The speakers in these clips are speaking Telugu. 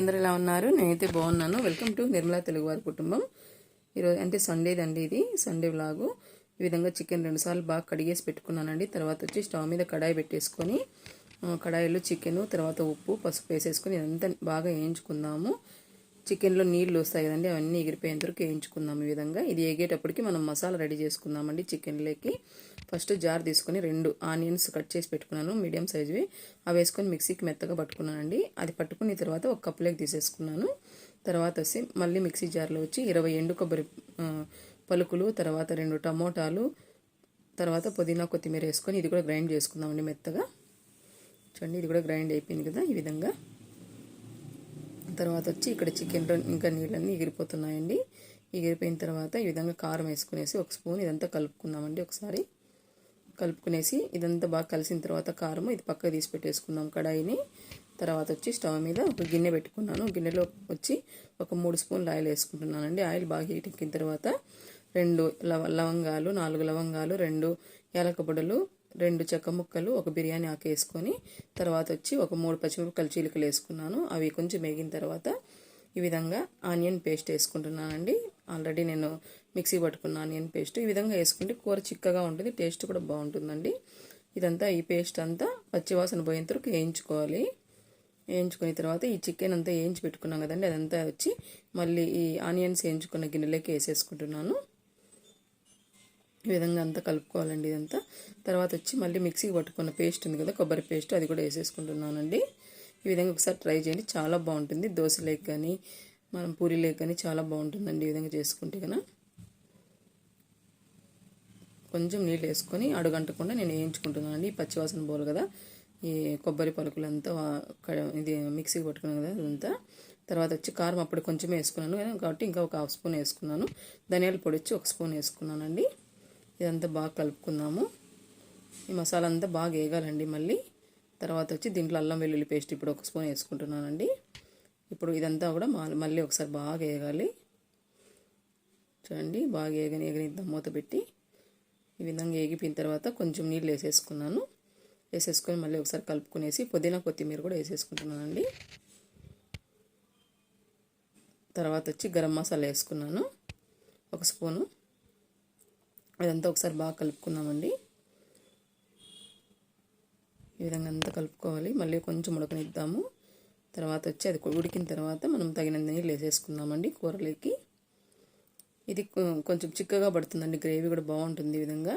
అందరూ ఎలా ఉన్నారు? నేనైతే బాగున్నాను. వెల్కమ్ టు నిర్మలా తెలుగువారి కుటుంబం. ఈరోజు అంటే సండేది అండి ఇది. సండే వ్లాగు ఈ విధంగా చికెన్ రెండుసార్లు బాగా కడిగేసి పెట్టుకున్నానండి. తర్వాత వచ్చి స్టవ్ మీద కడాయి పెట్టేసుకొని కడాయిలో చికెన్ తర్వాత ఉప్పు పసుపు వేసేసుకొని ఇదంతా బాగా వేయించుకుందాము. చికెన్లో నీళ్ళు వస్తాయి కదండి అవన్నీ ఎగిరిపోయేంత వరకు వేయించుకుందాం ఈ విధంగా. ఇది ఎగేటప్పటికి మనం మసాలా రెడీ చేసుకుందామండి చికెన్లోకి. ఫస్ట్ జార్ తీసుకొని రెండు ఆనియన్స్ కట్ చేసి పెట్టుకున్నాను మీడియం సైజువి. అవి వేసుకొని మిక్సీకి మెత్తగా పట్టుకున్నానండి. అది పట్టుకున్న తర్వాత ఒక కప్పులోకి తీసేసుకున్నాను. తర్వాత వచ్చి మళ్ళీ మిక్సీ జార్లో వచ్చి ఇరవై ఎండు కొబ్బరి పలుకులు తర్వాత రెండు టమోటాలు తర్వాత పుదీనా కొత్తిమీర వేసుకొని ఇది కూడా గ్రైండ్ చేసుకుందామండి మెత్తగా. చూడండి ఇది కూడా గ్రైండ్ అయిపోయింది కదా ఈ విధంగా. తర్వాత వచ్చి ఇక్కడ చికెన్లో ఇంకా నీళ్ళన్నీ ఎగిరిపోతున్నాయండి. ఎగిరిపోయిన తర్వాత ఈ విధంగా కారం వేసుకునేసి ఒక స్పూన్ ఇదంతా కలుపుకుందామండి ఒకసారి. కలుపుకునేసి ఇదంతా బాగా కలిసిన తర్వాత కారం ఇది పక్కకు తీసి పెట్టేసుకుందాం కడాయిని. తర్వాత వచ్చి స్టవ్ మీద ఒక గిన్నె పెట్టుకున్నాను. గిన్నెలో వచ్చి ఒక మూడు స్పూన్లు ఆయిల్ వేసుకుంటున్నానండి. ఆయిల్ బాగా హీట్ ఎక్కిన తర్వాత రెండు లవ లవంగాలు నాలుగు లవంగాలు రెండు యాలక రెండు చెక్క ముక్కలు ఒక బిర్యానీ ఆకు వేసుకొని తర్వాత వచ్చి ఒక మూడు పచ్చిమిరపకాయలు చీలికలు వేసుకున్నాను. అవి కొంచెం వేగిన తర్వాత ఈ విధంగా ఆనియన్ పేస్ట్ వేసుకుంటున్నానండి. ఆల్రెడీ నేను మిక్సీ పట్టుకున్న ఆనియన్ పేస్ట్. ఈ విధంగా వేసుకుంటే కూర చిక్కగా ఉంటుంది టేస్ట్ కూడా బాగుంటుందండి. ఇదంతా ఈ పేస్ట్ అంతా పచ్చివాసన పోయేంత వరకు వేయించుకోవాలి. వేయించుకున్న తర్వాత ఈ చికెన్ అంతా వేయించి పెట్టుకున్నాం కదండి అదంతా వచ్చి మళ్ళీ ఈ ఆనియన్స్ వేయించుకున్న గిన్నెలోకి వేసేసుకుంటున్నాను. ఈ విధంగా అంతా కలుపుకోవాలండి ఇదంతా. తర్వాత వచ్చి మళ్ళీ మిక్సీకి పట్టుకున్న పేస్ట్ ఉంది కదా కొబ్బరి పేస్ట్ అది కూడా వేసేసుకుంటున్నానండి. ఈ విధంగా ఒకసారి ట్రై చేయండి చాలా బాగుంటుంది. దోశలేకి కానీ మనం పూరీలేకి కానీ చాలా బాగుంటుందండి ఈ విధంగా చేసుకుంటే కదా కొంచెం నీళ్ళు వేసుకొని అడుగంటకుండా నేను వేయించుకుంటున్నాను అండి ఈ పచ్చివాసన పోలు కదా ఈ కొబ్బరి పలుకులంతా ఇది మిక్సీకి పట్టుకున్నాను కదా అదంతా. తర్వాత వచ్చి కారం అప్పుడు కొంచెం వేసుకున్నాను. కాబట్టి ఇంకా ఒక హాఫ్ స్పూన్ వేసుకున్నాను. ధనియాల పొడి వచ్చి ఒక స్పూన్ వేసుకున్నానండి. ఇదంతా బాగా కలుపుకుందాము. ఈ మసాలా అంతా బాగా వేగాలండి మళ్ళీ. తర్వాత వచ్చి దీంట్లో అల్లం వెల్లుల్లి పేస్ట్ ఇప్పుడు ఒక స్పూన్ వేసుకుంటున్నానండి. ఇప్పుడు ఇదంతా కూడా మళ్ళీ ఒకసారి బాగా వేగాలి. చూడండి బాగా వేగని వేగని మూత పెట్టి ఈ విధంగా ఏగిపోయిన తర్వాత కొంచెం నీళ్ళు వేసేసుకున్నాను. వేసేసుకొని మళ్ళీ ఒకసారి కలుపుకునేసి పుదీనా కొత్తిమీర కూడా వేసేసుకుంటున్నానండి. తర్వాత వచ్చి గరం మసాలా వేసుకున్నాను. ఒక స్పూను. అదంతా ఒకసారి బాగా కలుపుకుందామండి. ఈ విధంగా అంతా కలుపుకోవాలి. మళ్ళీ కొంచెం ఉడకనిద్దాము. తర్వాత వచ్చి అది ఉడికిన తర్వాత మనం తగినంత నీళ్ళు వేసేసుకుందామండి కూరలోకి. ఇది కొంచెం చిక్కగా పడుతుందండి. గ్రేవీ కూడా బాగుంటుంది ఈ విధంగా.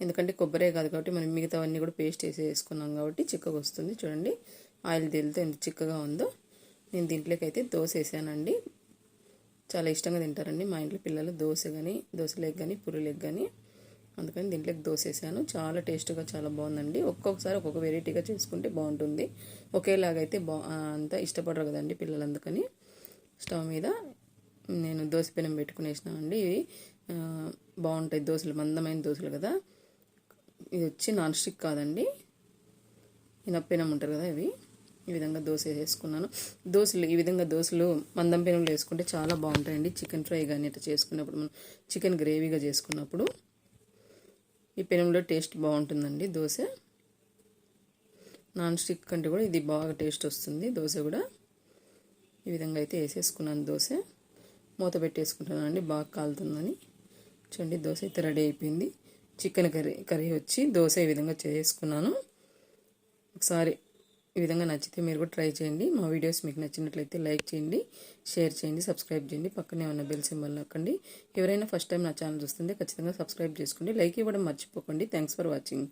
ఎందుకంటే కొబ్బరే కాదు కాబట్టి మనం మిగతావన్నీ కూడా పేస్ట్ వేసి వేసుకున్నాం కాబట్టి చిక్కగా వస్తుంది. చూడండి ఆయిల్ తేలితో ఎంత చిక్కగా ఉందో. నేను దీంట్లోకి అయితే దోశ వేసానండి. చాలా ఇష్టంగా తింటారండి. మా ఇంట్లో పిల్లలు దోశ కానీ దోశ లెగ్ కానీ పూరీలేకి కానీ అందుకని దీంట్లోకి దోశ వేసాను. చాలా టేస్ట్గా చాలా బాగుందండి. ఒక్కొక్కసారి ఒక్కొక్క వెరైటీగా చేసుకుంటే బాగుంటుంది. ఒకేలాగైతే బా అంత ఇష్టపడరు కదండి పిల్లలు అందుకని. స్టవ్ మీద నేను దోశ పెనం పెట్టుకునేసినామండి ఇవి బాగుంటాయి దోశలు మందమైన దోశలు కదా. ఇది వచ్చి నాన్ స్టిక్ కాదండి. ఇనప్పెనం ఉంటారు కదా ఇవి. ఈ విధంగా దోశ వేసుకున్నాను. దోశలు ఈ విధంగా దోశలు మందం పెనంలో వేసుకుంటే చాలా బాగుంటాయండి. చికెన్ ఫ్రై కానీ ఇట్లా చేసుకున్నప్పుడు మనం చికెన్ గ్రేవీగా చేసుకున్నప్పుడు ఈ పెనంలో టేస్ట్ బాగుంటుందండి దోశ. నాన్ స్టిక్ కంటే కూడా ఇది బాగా టేస్ట్ వస్తుంది దోశ కూడా. ఈ విధంగా అయితే వేసేసుకున్నాను దోశ. మూత పెట్టేసుకుంటున్నాను అండి బాగా కాలుతుందని. చూడండి దోశ అయితే రెడీ అయిపోయింది. చికెన్ కర్రీ కర్రీ వచ్చి దోశ ఈ విధంగా చేసుకున్నాను. ఒకసారి ఈ విధంగా నచ్చితే మీరు కూడా ట్రై చేయండి. మా వీడియోస్ మీకు నచ్చినట్లయితే లైక్ చేయండి షేర్ చేయండి సబ్స్క్రైబ్ చేయండి. పక్కనే ఉన్న బెల్ సింబల్ నొక్కండి. ఎవరైనా ఫస్ట్ టైం నా ఛానల్ చూస్తుంటే ఖచ్చితంగా సబ్స్క్రైబ్ చేసుకోండి. లైక్ ఇవ్వడం మర్చిపోకండి. Thanks for watching.